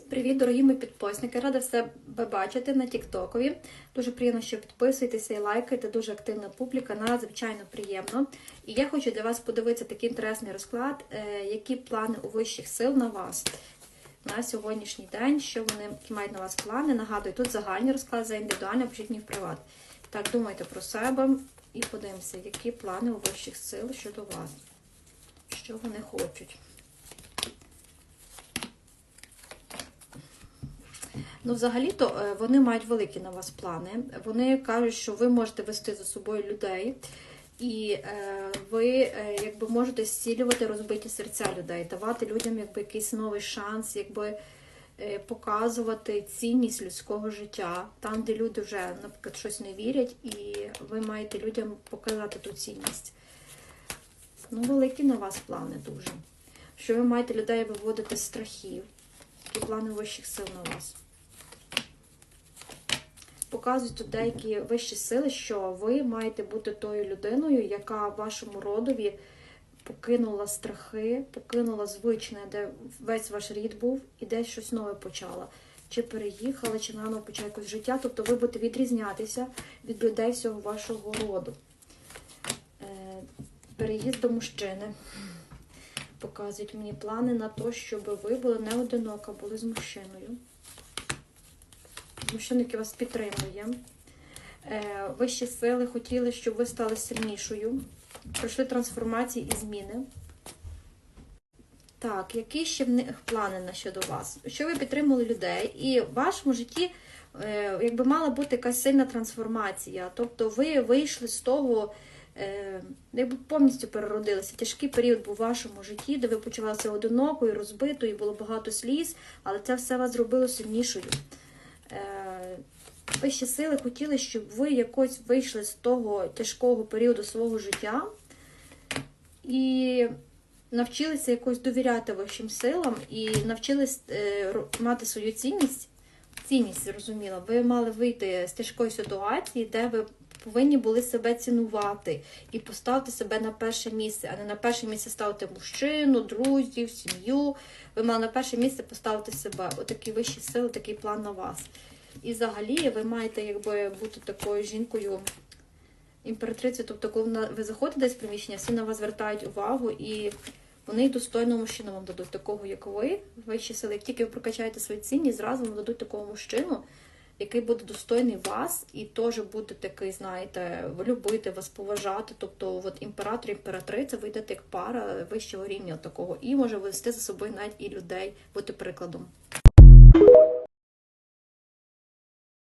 Привіт, дорогі мої підписники! Рада себе бачити на Тіктокові. Дуже приємно, що підписуєтеся і лайкаєте. Дуже активна публіка, надзвичайно приємно. І я хочу для вас подивитися такий інтересний розклад, е, які плани у вищих сил на вас на сьогоднішній день, що вони які мають на вас плани. Нагадую, тут загальні розклади за індивідуально, пишіть в приват. Так, думайте про себе і подивимося, які плани у вищих сил щодо вас, що вони хочуть. Ну, взагалі-то е, вони мають великі на вас плани. Вони кажуть, що ви можете вести за собою людей, і е, ви е, якби можете зцілювати розбиті серця людей, давати людям якби якийсь новий шанс, якби показувати цінність людського життя, там, де люди вже, наприклад, щось не вірять, і ви маєте людям показати ту цінність. Ну, великі на вас плани дуже. Що ви маєте людей виводити з страхів, які плани вищих сил на вас показують тут деякі вищі сили, що ви маєте бути тою людиною, яка вашому родові покинула страхи, покинула звичне, де весь ваш рід був, і десь щось нове почала. Чи переїхала, чи наново почала якось життя. Тобто ви будете відрізнятися від людей всього вашого роду. Е, Переїзд до мужчини. Показують мені плани на те, щоб ви були не одинока, були з мужчиною мужчинки вас підтримує. Е, Вищі сили хотіли, щоб ви стали сильнішою. Пройшли трансформації і зміни. Так, які ще в них плани щодо вас? Що ви підтримали людей, і в вашому житті е, якби мала бути якась сильна трансформація. Тобто ви вийшли з того, е, якби повністю переродилися. Тяжкий період був у вашому житті, де ви почувалися одинокою, розбитою, було багато сліз, але це все вас зробило сильнішою. Е, Вищі сили хотіли, щоб ви якось вийшли з того тяжкого періоду свого життя і навчилися якось довіряти вищим силам і навчились е, мати свою цінність. Цінність, зрозуміло. Ви мали вийти з тяжкої ситуації, де ви повинні були себе цінувати і поставити себе на перше місце, а не на перше місце ставити мужчину, друзів, сім'ю. Ви мали на перше місце поставити себе. Отакі вищі сили, такий план на вас. І взагалі ви маєте якби бути такою жінкою імператрицею. Тобто, коли ви заходите десь в приміщення, всі на вас звертають увагу і вони достойного мужчину вам дадуть, такого, як ви, вищі сили. Як тільки ви прокачаєте свої цінні, зразу вам дадуть такого мужчину, який буде достойний вас і теж буде такий, знаєте, любити вас, поважати. Тобто, от імператор, імператриця, вийдете як пара вищого рівня такого, і може вести за собою навіть і людей, бути прикладом.